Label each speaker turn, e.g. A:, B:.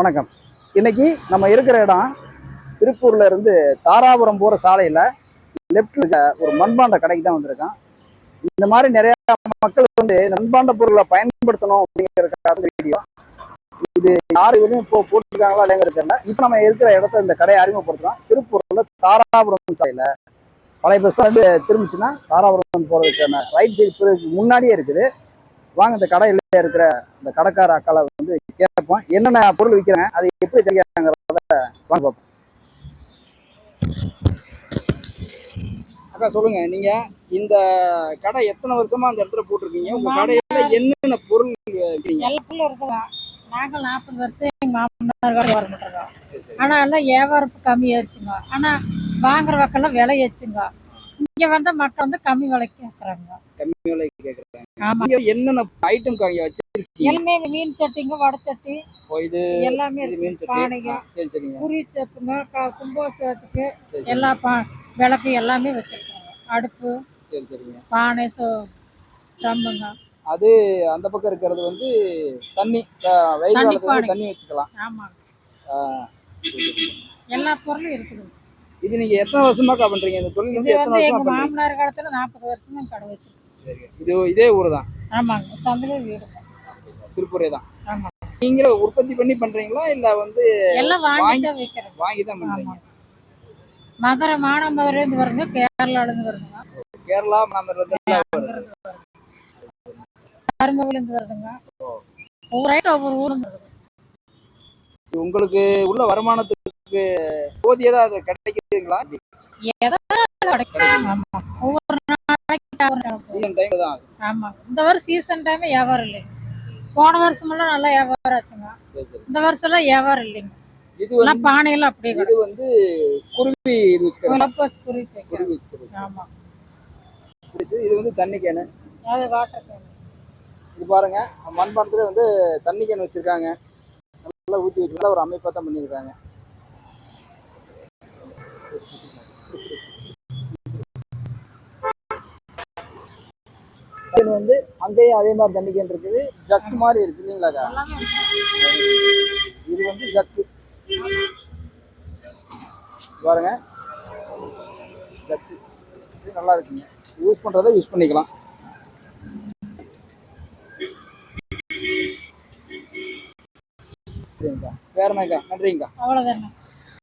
A: வணக்கம். இன்னைக்கு நம்ம இருக்கிற இடம் திருப்பூர்ல இருந்து தாராபுரம் போற சாலையில லெஃப்ட்ல இருக்க ஒரு மண்பாண்ட கடைக்கு தான் வந்திருக்கோம் இந்த மாதிரி நிறைய மக்கள் வந்து மண்பாண்ட பொருளை பயன்படுத்தணும் அப்படிங்கிறதுக்காக வீடியோ இது யாரு வெளியும் இப்போ போட்டிருக்காங்களா இல்லைங்கிறது தெரியல. இப்போ நம்ம இருக்கிற இடத்த இந்த கடையை அறிமுகப்படுத்துறோம். திருப்பூர்ல தாராபுரம் சாலையில. பழைய பஸ் வந்து திரும்பிச்சுன்னா தாராபுரம் போறதுக்கான ரைட் சைடு முன்னாடியே இருக்குது. வாங்க இந்த கடையில இருக்கிற இந்த கடைக்கார அக்கால வந்து கேட்போம். என்னென்ன பொருள் விற்கிறாங்க அது எப்படி தெரியாங்கிறத வாங்க பார்ப்போம். அக்கா சொல்லுங்க. நீங்க இந்த கடை எத்தனை வருஷமா அந்த இடத்துல போட்டிருக்கீங்க? உங்க கடையில என்னென்ன பொருள் விற்கிறீங்க
B: எல்லா பிள்ளையும் இருக்குங்க நாங்கள் நாற்பது வருஷம் எங்கள் மாமனார் கடை வர மாட்டோங்க ஆனால் எல்லாம் வியாபாரம் கம்மியாயிருச்சுங்க. ஆனால் வாங்குற வக்கெல்லாம் விலை ஏச்சுங்க. இங்கே வந்து மக்கள் வந்து கம்மி விலைக்கு கேட்குறாங்க.
A: கம்மி விலைக்கு கேட்குறாங்க.
B: ஆமாம்
A: நீங்க என்னென்ன ஐட்டம் அங்க வச்சிருக்கீங்க
B: எல்லாமே மீன் சட்டிங்க வடை சட்டி.
A: இது
B: எல்லாமே
A: மீன்
B: பானைங்க.
A: சரி சரிங்க.
B: குறி சப்புங்க கும்போசத்துக்கு. எல்லா பா விளக்கு எல்லாமே வச்சுருக்காங்க. அடுப்பு
A: சரி சரிங்க.
B: பானை சோ ட்ரம்முங்க
A: அது அந்த பக்கம் இருக்கிறது வந்து தண்ணி வெயில்
B: பானை.
A: தண்ணி வச்சுக்கலாம்.
B: ஆமாங்க. எல்லா பொருளும் இருக்குது.
A: இது நீங்க எத்தனை வருஷமாக்கா பண்றீங்க? இந்த தொழில் வந்து எத்தனை வருஷமா பண்றீங்க?
B: மாமனார் காலத்தில் நாற்பது வருஷமா கடை வச்சிருக்கோம்.
A: சரிங்க. இது இதே ஊர் தான்
B: ஆமாங்க. சந்தையில் வீடுங்க
A: திருப்பூரே தான் நீங்களே உற்பத்தி பண்ணி பண்றீங்களா? இல்ல வந்து
B: எல்லாம் வாங்கி தான் வைக்கிறோம்
A: வாங்கி தான் பண்றீங்க?
B: மதுரை மானாமதுரையிலேருந்து வருங்க கேரளாலேருந்து வருதுங்க
A: கேரளா
B: தருமபுரிலேருந்து வருதுங்க. ஒவ்வொரு ஐட்டம் ஒவ்வொரு
A: உங்களுக்கு உள்ள வருமானத்துக்கு போதியதா அது கிடைக்குதுங்களா?
B: ஒவ்வொரு நாளைக்கு. ஆமாம் இந்த வருஷம் சீசன் டைமே வியாபாரம் இல்லைங்க. போன வருஷமெல்லாம் நல்லா வியாபாரம் ஆச்சுங்க. இந்த வருஷம்லாம் வியாபாரம் இல்லைங்க.
A: இது வந்து
B: எல்லாம் பானையெல்லாம் அப்படியே
A: இது வந்து குருவி குருவி வச்சுக்கிறது
B: ஆமாம்
A: இது வந்து தண்ணி கேனு
B: அது வாட்டர் கேன்
A: இது பாருங்க மண்பாண்டத்துல வந்து தண்ணி கேன் வச்சிருக்காங்க. நல்லா ஊற்றி வச்சு நல்ல ஒரு அமைப்பாக தான் பண்ணியிருக்காங்க. வந்து அங்கேயும் அதே மாதிரி தண்ணி கேன் இருக்குது. ஜக்கு மாதிரி இருக்கு இல்லைங்களாக்கா. இது வந்து ஜக்கு பாருங்க. ஜக்கு இது நல்லா இருக்குங்க. யூஸ் பண்ணுறதை யூஸ் பண்ணிக்கலாம். சரிங்கக்கா வேற என்னக்கா நன்றிங்கக்கா
B: அவ்வளோதானே